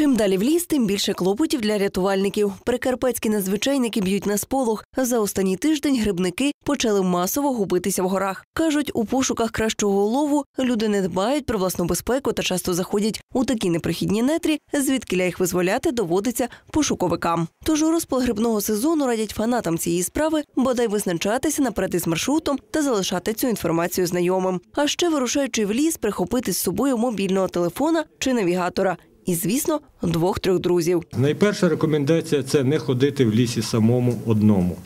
Чим далі в ліс, тим більше клопотів для рятувальників. Прикарпатські надзвичайники б'ють на сполох. За останній тиждень грибники почали масово губитися в горах. кажуть, у пошуках кращого лову люди не дбають про власну безпеку та часто заходять у такі неприхідні нетрі, звідкиля їх визволяти доводиться пошуковикам. Тож у розпал грибного сезону радять фанатам цієї справи бодай визначатися наперед із маршрутом та залишати цю інформацію знайомим. А ще вирушаючи в ліс, прихопити з собою мобільного телефона чи навігатора. І, звісно, двох-трьох друзів. Найперша рекомендація це не ходити в лісі самому одному.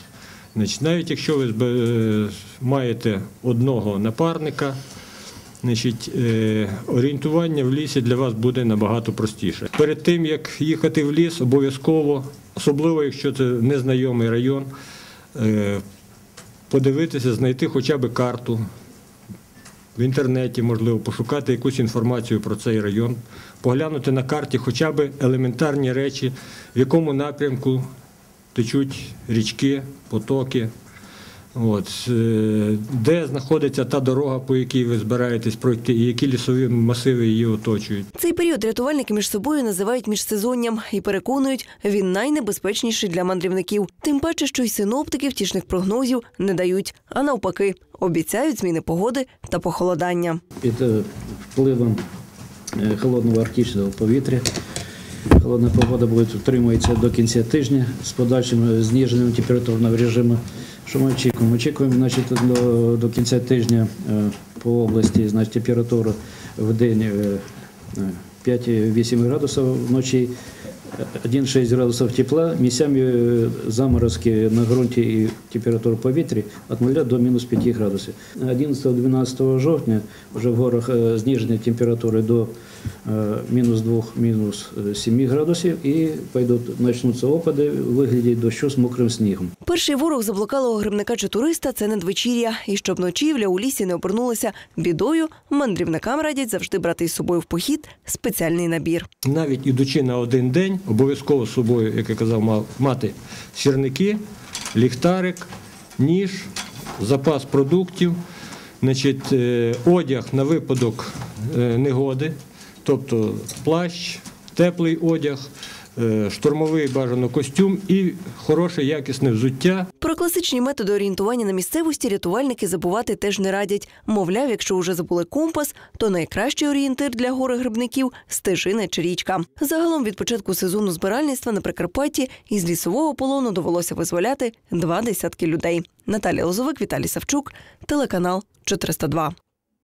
Значить, навіть якщо ви маєте одного напарника, значить, е, орієнтування в лісі для вас буде набагато простіше. Перед тим, як їхати в ліс, обов'язково, особливо якщо це незнайомий район, е, подивитися, знайти хоча б карту, в інтернеті, можливо, пошукати якусь інформацію про цей район, поглянути на карті хоча б елементарні речі, в якому напрямку течуть річки, потоки, от, е, де знаходиться та дорога, по якій ви збираєтесь пройти, і які лісові масиви її оточують. Цей період рятувальники між собою називають міжсезонням і переконують, він найнебезпечніший для мандрівників. Тим паче, що й синоптики втішних прогнозів не дають, а навпаки, обіцяють зміни погоди та похолодання. під е, впливом е, холодного арктичного повітря. Холодна погода буде утримується до кінця тижня з подальшим зниженням температурного режиму. Що ми очікуємо? Очікуємо значить, до, до кінця тижня е, по області значить, температура в день е, е, 5-8 градусів, вночі е, 1-6 градусів тепла, місцями е, заморозки на ґрунті і температура повітря від 0 до мінус 5 градусів. 11-12 жовтня вже в горах зниження температури до е, мінус 2, мінус 7 градусів і пойдуть, почнуться опади у вигляді дощу з мокрим снігом. Перший ворог заблукалого грибника чи туриста це надвечір'я. І щоб ночівля у лісі не обернулася бідою, мандрівникам радять завжди брати із собою в похід спеціальний набір. Навіть ідучи на один день, обов'язково з собою, як я казав, мати сірники, ліхтарик, ніж, запас продуктів, значить, е, одяг на випадок е, негоди, тобто плащ, теплий одяг, штурмовий бажано костюм і хороше якісне взуття. Про класичні методи орієнтування на місцевості рятувальники забувати теж не радять. Мовляв, якщо вже забули компас, то найкращий орієнтир для гори грибників стежина чи річка. Загалом від початку сезону збиральництва на Прикарпатті із лісового полону довелося визволяти два десятки людей. Наталія Лозовик, Віталій Савчук, телеканал 402.